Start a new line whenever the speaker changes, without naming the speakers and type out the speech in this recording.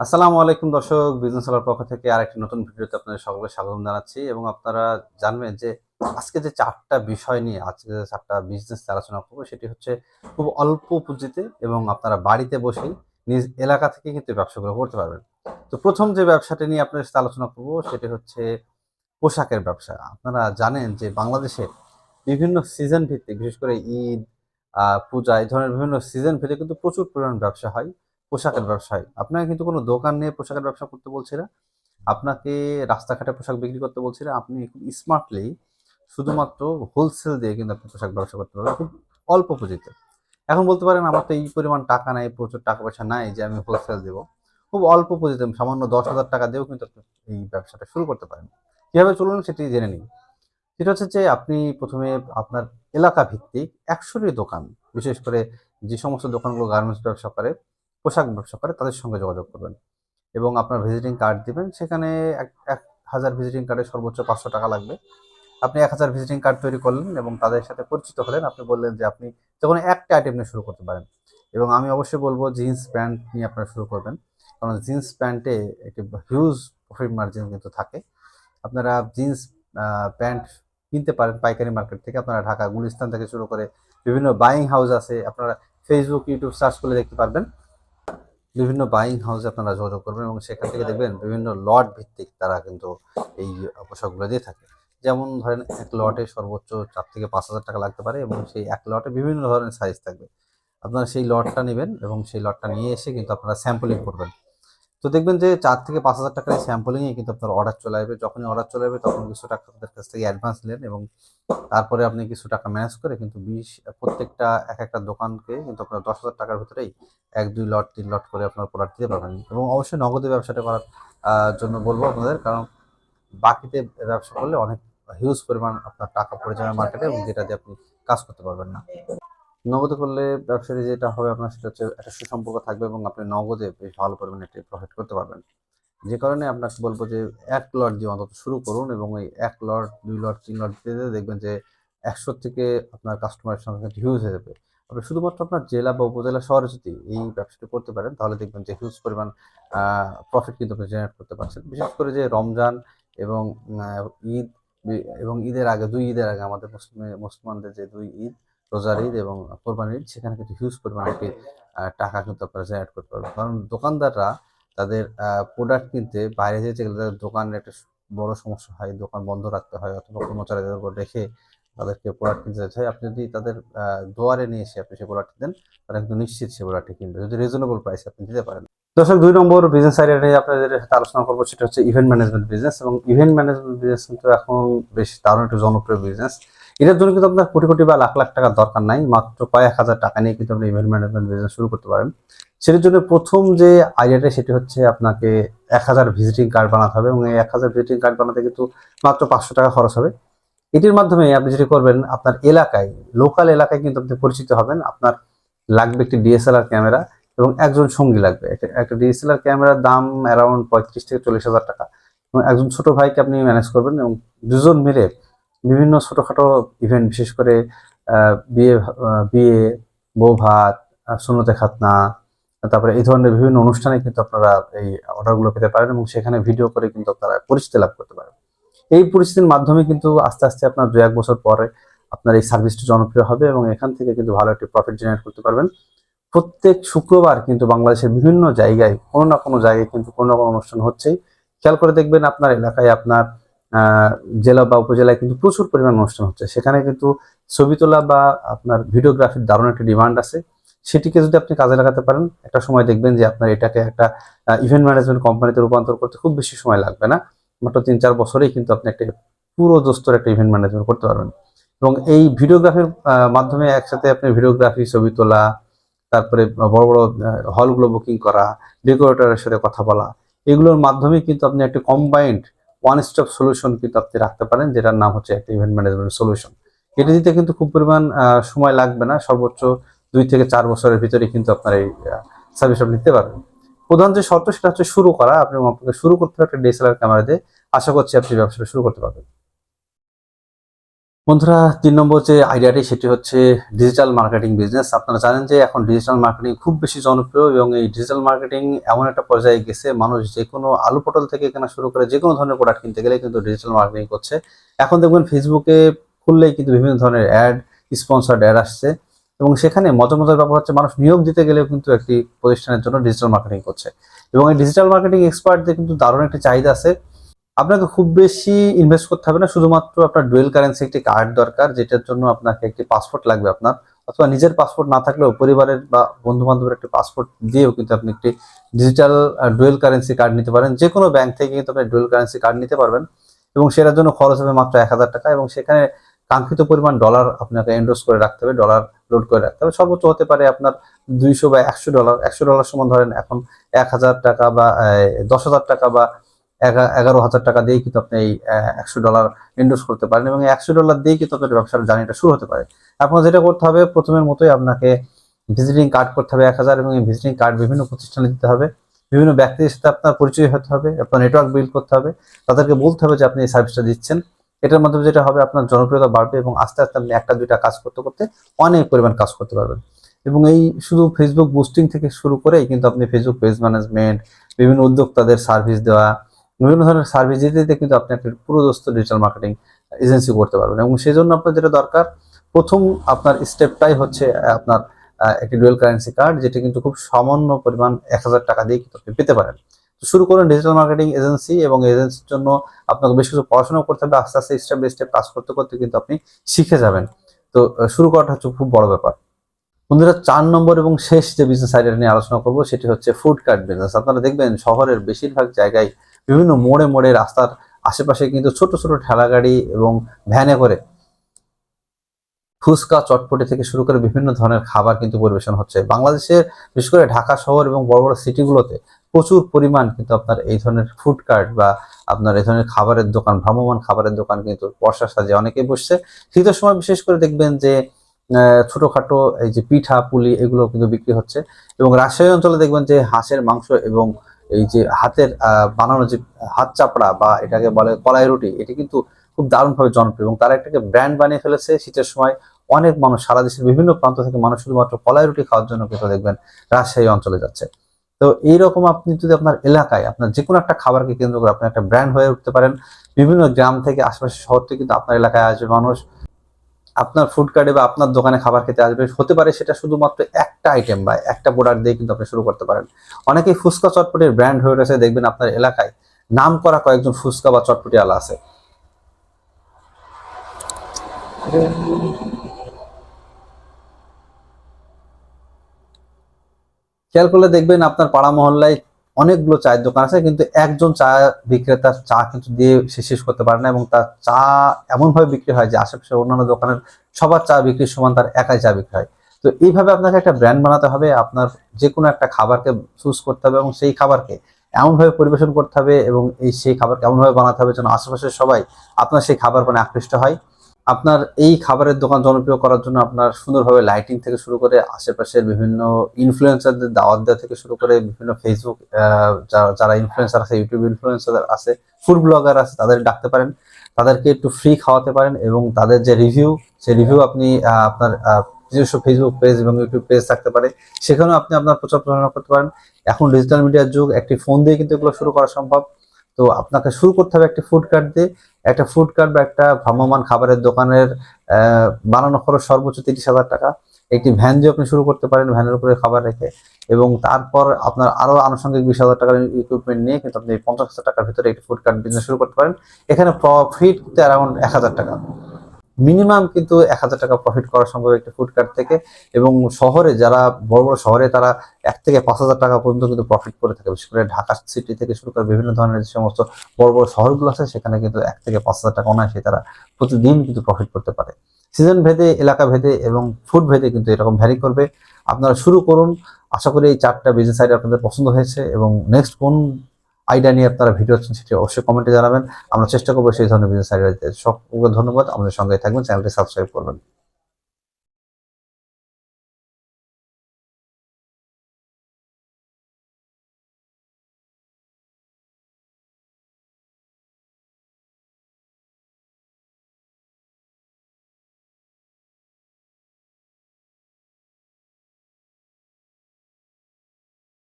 আসসালামু আলাইকুম দর্শক বিজনেস আলার পক্ষ থেকে আরেকটি নতুন ভিডিওতে আপনাদের সকলকে স্বাগত জানাচ্ছি এবং আপনারা জানবেন যে আজকে যে চারটা বিষয় নিয়ে, আজকে যে চারটা বিজনেস আলোচনা করব, সেটি হচ্ছে খুব অল্প পুঁজিতে এবং আপনারা বাড়িতে বসেই নিজ এলাকা থেকে কিন্তু ব্যবসাগুলো করতে পারবেন। তো প্রথম যে ব্যবসাটি নিয়ে আপনাদের সাথে আলোচনা করব, সেটি হচ্ছে পোশাকের ব্যবসা। আপনারা জানেন যে বাংলাদেশে বিভিন্ন সিজন ভিত্তিক, বিশেষ করে ঈদ পূজা, এই ধরনের বিভিন্ন সিজন ভিত্তিক কিন্তু প্রচুর পরিমাণ ব্যবসা হয়। পোশাকের ব্যবসায়। আপনাকে কিন্তু কোনো দোকান নিয়ে পোশাকের ব্যবসা করতে বলছে না। আপনাকে রাস্তাঘাটে পোশাক বিক্রি করতে বলছে না। আপনি খুব স্মার্টলি শুধুমাত্র হোলসেল দিয়ে কিন্তু আপনি পোশাক ব্যবসা করতে পারবেন। খুব অল্প পুঁজিতে। এখন বলতে পারেন আমার তো এই পরিমাণ টাকা নাই প্রচুর টাকা পয়সা নাই যে আমি হোলসেল দেবো। খুব অল্প পুঁজিতে সামান্য দশ হাজার টাকা দিয়েও কিন্তু আপনি এই ব্যবসাটা শুরু করতে পারেন। কীভাবে চলুন সেটি জেনে নিন সেটা হচ্ছে যে আপনি প্রথমে আপনার এলাকা ভিত্তিক একশোটি দোকান বিশেষ করে যে সমস্ত দোকানগুলো গার্মেন্টস ব্যবসা করে পোশাক ব্যবসা করে, তাদের সঙ্গে যোগাযোগ করবেন। এবং আপনার ভিজিটিং কার্ড দিবেন, সেখানে এক এক হাজার ভিজিটিং কার্ডে সর্বোচ্চ পাঁচশো টাকা লাগবে। আপনি এক হাজার ভিজিটিং কার্ড তৈরি করলেন এবং তাদের সাথে পরিচিত হলেন, আপনি বললেন যে আপনি যখন একটা আইটেম নিয়ে শুরু করতে পারেন। এবং আমি অবশ্যই বলব জিন্স প্যান্ট নিয়ে আপনারা শুরু করবেন। কারণ জিন্স প্যান্টে একটি হিউজ প্রফিট মার্জিন কিন্তু থাকে। আপনারা জিন্স প্যান্ট কিনতে পারেন পাইকারি মার্কেট থেকে। আপনারা ঢাকা, গুলিস্তান থেকে শুরু করে বিভিন্ন বাইং হাউস আছে। আপনারা ফেসবুক ইউটিউব সার্চ করলে দেখতে পারবেন। বিভিন্ন বাইং হাউসে আপনারা যোগাযোগ করবেন এবং সেখান থেকে দেখবেন বিভিন্ন লট ভিত্তিক তারা কিন্তু এই পোশাকগুলো দিয়ে থাকে। যেমন ধরেন এক লটে সর্বোচ্চ চার থেকে পাঁচ হাজার টাকা লাগতে পারে এবং সেই এক লটে বিভিন্ন ধরনের সাইজ থাকবে। আপনারা সেই লটটা নেবেন এবং সেই লটটা নিয়ে এসে কিন্তু আপনারা স্যাম্পলিং করবেন। তো দেখবেন যে চার থেকে পাঁচ হাজার টাকার স্যাম্পলিংয়ে কিন্তু আপনার অর্ডার চলে আসবে। যখনই অর্ডার চলে আসবে তখন কিছু টাকা তাদের কাছ থেকে অ্যাডভান্স নেন এবং তারপরে আপনি কিছু টাকা ম্যানেজ করে কিন্তু বিশ, প্রত্যেকটা এক একটা দোকানকে কিন্তু আপনার দশ হাজার টাকার ভিতরেই এক, দুই লট তিন লট করে আপনার প্রোডাক্ট দিতে পারবেন। এবং অবশ্যই নগদে ব্যবসাটা করার জন্য বলব আপনাদের কারণ বাকিতে ব্যবসা করলে অনেক হিউজ পরিমাণ আপনার টাকা পড়ে যাবে মার্কেটে এবং যেটা দিয়ে আপনি কাজ করতে পারবেন না। নগদে করলে ব্যবসায়ী যেটা হবে আপনার সেটা হচ্ছে একটা সুসম্পর্ক থাকবে এবং আপনি নগদে বেশ ভালো পরিমাণে একটি প্রফিট করতে পারবেন। যে কারণে আপনাকে বলব যে এক লট দিয়ে অন্তত শুরু করুন এবং এই এক লট দুই লট তিন লট দিতে দেখবেন যে একশো থেকে আপনার কাস্টমারের সংখ্যা হিউজ হয়ে যাবে। আপনি শুধুমাত্র আপনার জেলা বা উপজেলা শহরে যদি এই ব্যবসাটি করতে পারেন, তাহলে দেখবেন যে হিউজ পরিমাণ প্রফিট কিন্তু আপনি জেনারেট করতে পারছেন। বিশেষ করে যে রমজান এবং ঈদ, এবং ঈদের আগে, দুই ঈদের আগে আমাদের মুসলিম, মুসলমানদের যে দুই ঈদ রোজার ঈদ এবং কোরবানির ঈদ সেখানে কিন্তু হিউজ পরিমাণে একটি টাকা কিন্তু আপনারা জেনারেট করতে পারবেন। কারণ দোকানদাররা তাদের প্রোডাক্ট কিনতে বাইরে যেতে গেলে তাদের দোকানের একটা স- বড় সমস্যা হয় দোকান বন্ধ রাখতে হয় অথবা কর্মচারীদের উপর রেখে তাদেরকে প্রোডাক্ট কিনতে যেতে হয়। আপনি যদি তাদের দুয়ারে নিয়ে এসে আপনি সেই প্রোডাক্ট দেন তারা কিন্তু নিশ্চিত সেই প্রোডাক্টটি কিনবে। যদি রিজনেবল প্রাইস আপনি দিতে পারেন। দর্শক দুই নম্বর বিজনেস আইডিয়া নিয়ে আপনাদের সাথে আলোচনা করব সেটা হচ্ছে ইভেন্ট ম্যানেজমেন্ট বিজনেস এবং ইভেন্ট ম্যানেজমেন্ট বিজনেস কিন্তু এখন বেশ দারুণ একটা জনপ্রিয় বিজনেস এটার জন্য কিন্তু আপনার কোটি কোটি বা লাখ লাখ টাকার দরকার নাই, মাত্র কয়েক হাজার টাকা নিয়ে কিন্তু আপনি ইভেন্ট ম্যানেজমেন্ট বিজনেস শুরু করতে পারেন। সেটার জন্য প্রথম যে আইডিয়াটা সেটি হচ্ছে আপনাকে এক হাজার ভিজিটিং কার্ড বানাতে হবে এবং এই এক হাজার ভিজিটিং কার্ড বানাতে কিন্তু মাত্র পাঁচশো টাকা খরচ হবে। এটির মাধ্যমে আপনি যেটি করবেন, আপনার এলাকায় লোকাল এলাকায় কিন্তু আপনি পরিচিত হবেন, আপনার লাগবে একটি ডিএসএলআর ক্যামেরা এবং একজন সঙ্গী লাগবে। একটা- ডিএসএলআর ক্যামেরার দাম অ্যারাউন্ড পঁয়ত্রিশ থেকে চল্লিশ হাজার টাকা এবং একজন ছোট ভাইকে আপনি ম্যানেজ করবেন এবং দুজন মিলে বিভিন্ন ছোটখাটো ইভেন্ট বিশেষ করে বিয়ে বিয়ে বউ ভাত আহ, সুন্নতে খাতনা তারপরে এই ধরনের বিভিন্ন অনুষ্ঠানে কিন্তু আপনারা এই অর্ডারগুলো পেতে পারেন এবং সেখানে ভিডিও করে কিন্তু আপনারা পরিচিতি লাভ করতে পারেন। এই পরিস্থিতির মাধ্যমে কিন্তু আস্তে আস্তে আপনার দু এক বছর পরে আপনার এই সার্ভিসটি জনপ্রিয় হবে এবং এখান থেকে কিন্তু ভালো একটি প্রফিট জেনারেট করতে পারবেন। প্রত্যেক শুক্রবার কিন্তু বাংলাদেশের বিভিন্ন জায়গায় কোনো না কোনো জায়গায় কিন্তু কোনো না কোনো অনুষ্ঠান হচ্ছেই। খেয়াল করে দেখবেন আপনার এলাকায় আপনার জেলা বা উপজেলায় কিন্তু প্রচুর পরিমাণ অনুষ্ঠান হচ্ছে। সেখানে কিন্তু ছবি তোলা বা আপনার ভিডিওগ্রাফির দারুণ একটা ডিমান্ড আছে। সেটিকে যদি আপনি কাজে লাগাতে পারেন, একটা সময় দেখবেন যে আপনার এটাকে একটা ইভেন্ট ম্যানেজমেন্ট কোম্পানিতে রূপান্তর করতে খুব বেশি সময় লাগবে না। মাত্র তিন চার বছরেই কিন্তু আপনি একটা পুরো দোস্তর একটা ইভেন্ট ম্যানেজমেন্ট করতে পারবেন। এবং এই ভিডিওগ্রাফির মাধ্যমে একসাথে আপনি ভিডিওগ্রাফি ছবি তোলা, তারপরে বড় বড় হলগুলো বুকিং করা ডেকোরেটরের সাথে কথা বলা, এগুলোর মাধ্যমে কিন্তু আপনি একটা কম্বাইন্ড ওয়ান স্টপ সলিউশন কিন্তু আপনি রাখতে পারেন, যেটার নাম হচ্ছে একটা ইভেন্ট ম্যানেজমেন্ট সলিউশন এটি দিতে কিন্তু খুব পরিমাণ সময় লাগবে না, সর্বোচ্চ দুই থেকে চার বছরের ভিতরে কিন্তু আপনার এই সার্ভিস আপনি নিতে পারবেন। প্রধান যে শর্ত সেটা হচ্ছে শুরু করা। আপনি শুরু করতে হবে একটা ডিএসএলআর ক্যামেরা দিয়ে। আশা করছি আপনি ব্যবসাটা শুরু করতে পারবেন। বন্ধুরা, তিন নম্বর যে আইডিয়াটি সেটি হচ্ছে ডিজিটাল মার্কেটিং বিজনেস আপনারা জানেন যে এখন ডিজিটাল মার্কেটিং খুব বেশি জনপ্রিয় এবং এই ডিজিটাল মার্কেটিং এমন একটা পর্যায়ে গেছে, মানুষ যে কোনো আলু পটল থেকে কেনা শুরু করে যে কোনো ধরনের প্রোডাক্ট কিনতে গেলে কিন্তু ডিজিটাল মার্কেটিং করছে। এখন দেখবেন ফেসবুকে খুললেই কিন্তু বিভিন্ন ধরনের অ্যাড স্পন্সার্ড অ্যাড আসছে এবং সেখানে মজার মজার ব্যাপার হচ্ছে মানুষ নিয়োগ দিতে গেলেও কিন্তু একটি প্রতিষ্ঠানের জন্য ডিজিটাল মার্কেটিং করছে। এবং এই ডিজিটাল মার্কেটিং এক্সপার্টদের কিন্তু দারুণ একটি চাহিদা আছে। আপনাকে খুব বেশি ইনভেস্ট করতে হবে না, শুধুমাত্র আপনার ডুয়েল কারেন্সি একটি কার্ড দরকার, যেটার জন্য আপনাকে একটি পাসপোর্ট লাগবে আপনার, অথবা নিজের পাসপোর্ট না থাকলেও পরিবারের বা বন্ধু বান্ধবের একটি পাসপোর্ট দিয়েও কিন্তু আপনি একটি ডিজিটাল ডুয়েল কারেন্সি কার্ড নিতে পারেন। যে কোনো ব্যাংক থেকে কিন্তু আপনি ডুয়েল কারেন্সি কার্ড নিতে পারবেন এবং সেটার জন্য খরচ হবে মাত্র এক হাজার টাকা এবং সেখানে কাঙ্ক্ষিত পরিমাণ ডলার আপনাকে এন্ডোজ করে রাখতে হবে ডলার লোড করে রাখতে হবে। সর্বোচ্চ হতে পারে আপনার দুইশো বা একশো ডলার একশো ডলার সমান ধরেন এখন এক হাজার টাকা বা দশ হাজার টাকা বা এগারো হাজার টাকা দিয়ে কিন্তু আপনি এই একশো ডলার ইনভেস্ট করতে পারেন এবং একশো ডলার দিয়ে কিন্তু আপনার ব্যবসার জার্নিটা শুরু হতে পারে। আপনার যেটা করতে হবে, প্রথমের মতোই আপনাকে ভিজিটিং কার্ড করতে হবে এক হাজার এবং এই ভিজিটিং কার্ড বিভিন্ন প্রতিষ্ঠানে দিতে হবে। বিভিন্ন ব্যক্তির সাথে আপনার পরিচয় হতে হবে, আপনার নেটওয়ার্ক বিল্ড করতে হবে। তাদেরকে বলতে হবে যে আপনি এই সার্ভিসটা দিচ্ছেন। এটার মাধ্যমে যেটা হবে, আপনার জনপ্রিয়তা বাড়বে এবং আস্তে আস্তে আপনি একটা, দুইটা কাজ করতে করতে অনেক পরিমাণ কাজ করতে পারবেন। এবং এই শুধু ফেসবুক বুস্টিং থেকে শুরু করেই কিন্তু আপনি ফেসবুক পেজ ম্যানেজমেন্ট বিভিন্ন উদ্যোক্তাদের সার্ভিস দেওয়া বিভিন্ন ধরনের সার্ভিস দিতে দিতে কিন্তু আপনি একটা পুরোদস্ত ডিজিটাল মার্কেটিং এজেন্সি করতে পারবেন। এবং সেই জন্য আপনার যেটা দরকার, প্রথম আপনার স্টেপটাই হচ্ছে আপনার একটি ডুয়েল কারেন্সি কার্ড যেটা কিন্তু খুব সামান্য পরিমাণ এক হাজার টাকা দিয়ে কিন্তু আপনি পেতে পারেন। শুরু করুন ডিজিটাল মার্কেটিং এজেন্সি এবং এজেন্সির জন্য আপনাকে বেশ কিছু পড়াশোনা করতে হবে। আস্তে আস্তে স্টেপ বাই স্টেপ কাজ করতে করতে কিন্তু আপনি শিখে যাবেন। তো শুরু করাটা হচ্ছে খুব বড় ব্যাপার। বন্ধুরা, চার নম্বর এবং শেষ যে বিজনেস আইডিয়া নিয়ে আলোচনা করব, সেটি হচ্ছে ফুড কার্ট বিজনেস আপনারা দেখবেন শহরের বেশিরভাগ জায়গায় বিভিন্ন মোড়ে মোড়ে রাস্তার আশেপাশে কিন্তু ছোট ছোট ঠেলা গাড়ি এবং ভ্যানে করে ফুচকা চটপটি থেকে শুরু করে বিভিন্ন ধরনের খাবার কিন্তু পরিবেশন হচ্ছে। বাংলাদেশের, বিশেষ করে ঢাকা শহর এবং বড় বড় সিটিগুলোতে প্রচুর পরিমাণ কিন্তু আপনার এই ধরনের ফুড কার্ট বা আপনার এই ধরনের খাবারের দোকান ভ্রাম্যমান খাবারের দোকান কিন্তু বর্ষার সাজে অনেকেই বসছে। শীতের সময় বিশেষ করে দেখবেন যে ছোটখাটো এই যে পিঠা, পুলি এগুলো কিন্তু বিক্রি হচ্ছে এবং রাজশাহী অঞ্চলে দেখবেন যে হাঁসের মাংস এবং এই যে হাতের বানানো যে হাত চাপড়া বা এটাকে বলে কলাই রুটি, এটি কিন্তু খুব দারুণভাবে জনপ্রিয় এবং তারা একটাকে ব্র্যান্ড বানিয়ে ফেলেছে শীতের সময়। অনেক মানুষ সারা দেশের বিভিন্ন প্রান্ত থেকে মানুষ শুধুমাত্র কলাই রুটি খাওয়ার জন্য কিন্তু দেখবেন রাজশাহী অঞ্চলে যাচ্ছে। তো এইরকম আপনি যদি আপনার এলাকায়, আপনার যে কোনো একটা খাবারকে কেন্দ্র করে আপনি একটা ব্র্যান্ড হয়ে উঠতে পারেন। বিভিন্ন গ্রাম থেকে আশেপাশে শহর থেকে কিন্তু আপনার এলাকায় আসবে মানুষ। আপনার ফুড কার্টে বা আপনার দোকানে খাবার খেতে আসবে, হতে পারে সেটা শুধুমাত্র একটা আইটেম বা একটা প্রোডাক্ট দিয়ে কিন্তু আপনি শুরু করতে পারেন। অনেকেই ফুচকা চটপটির ব্র্যান্ড হয়ে রয়েছে, দেখবেন আপনার এলাকায় নাম করা কয়েকজন ফুচকা বা চটপটি আলা আছে। খেয়াল করলে দেখবেন আপনার পাড়া মহল্লায় অনেকগুলো চায়ের দোকান আছে, কিন্তু একজন চা বিক্রেতার চা কিন্তু দিয়ে সে শেষ করতে পারে না এবং তার চা এমনভাবে বিক্রি হয় যে আশেপাশে অন্যান্য দোকানের সবার চা বিক্রির সমান তার একাই চা বিক্রি হয়। তো এইভাবে আপনাকে একটা ব্র্যান্ড বানাতে হবে, আপনার যে কোনো একটা খাবারকে চুজ করতে হবে এবং সেই খাবারকে এমনভাবে পরিবেশন করতে হবে এবং এই সেই খাবারকে এমনভাবে বানাতে হবে যেন আশেপাশের সবাই আপনার সেই খাবার মানে আকৃষ্ট হয়। আপনার এই খাবারের দোকান জনপ্রিয় করার জন্য আপনার সুন্দরভাবে লাইটিং থেকে শুরু করে আশেপাশের বিভিন্ন ইনফ্লুয়েন্সারদের দাওয়াত দেওয়া থেকে শুরু করে বিভিন্ন ফেসবুক যারা ইনফ্লুয়েন্সার আছে ইউটিউব ইনফ্লুয়েন্সার আছে ফুড ব্লগার আছে, তাদের ডাকতে পারেন। তাদেরকে একটু ফ্রি খাওয়াতে পারেন এবং তাদের যে রিভিউ সেই রিভিউ আপনি আপনার নিজস্ব ফেসবুক পেজ এবং ইউটিউব পেজ থাকতে পারে। সেখানেও আপনি আপনার প্রচার প্রচারণা করতে পারেন। এখন ডিজিটাল মিডিয়ার যুগ, একটি ফোন দিয়ে কিন্তু এগুলো শুরু করা সম্ভব। তো আপনাকে শুরু করতে হবে একটি ফুড কার্ট দিয়ে। একটা ফুড কার্ট বা একটা ভ্রাম্যমান খাবারের দোকানের বানানো খরচ সর্বোচ্চ তিরিশ হাজার টাকা। একটি ভ্যান দিয়ে আপনি শুরু করতে পারেন ভ্যানের উপরে খাবার রেখে। এবং তারপর আপনার আরও আনুষঙ্গিক বিশ হাজার টাকার ইকুইপমেন্ট নিয়ে কিন্তু আপনি পঞ্চাশ হাজার টাকার ভিতরে একটি ফুড কার্ট বিজনেস শুরু করতে পারেন। এখানে প্রফিট অ্যারাউন্ড এক হাজার টাকা। মিনিমাম কিন্তু এক হাজার টাকা প্রফিট করা সম্ভব একটি ফুড কার্ট থেকে। এবং শহরে যারা, বড় বড় শহরে তারা এক থেকে পাঁচ হাজার টাকা পর্যন্ত কিন্তু প্রফিট করে থাকে। বিশেষ করে ঢাকা সিটি থেকে শুরু করে বিভিন্ন ধরনের যে সমস্ত বড় বড় শহরগুলো আছে, সেখানে কিন্তু এক থেকে পাঁচ হাজার টাকা অনায়াসে তারা প্রতিদিন কিন্তু প্রফিট করতে পারে। সিজন ভেদে, এলাকা ভেদে এবং ফুড ভেদে কিন্তু এরকম ভ্যারি করবে। আপনারা শুরু করুন। আশা করি এই চারটা বিজনেস আইডিয়া আপনাদের পছন্দ হয়েছে এবং নেক্সট কোন আইডিয়া নিয়ে আপনারা ভিডিও হচ্ছেন সেটি অবশ্যই কমেন্টে জানাবেন। আমরা চেষ্টা করব সেই ধরনের বিজনেস আইডিয়া দিতে। সকলকে ধন্যবাদ। আমাদের সঙ্গে থাকবেন। চ্যানেলটি সাবস্ক্রাইব করবেন।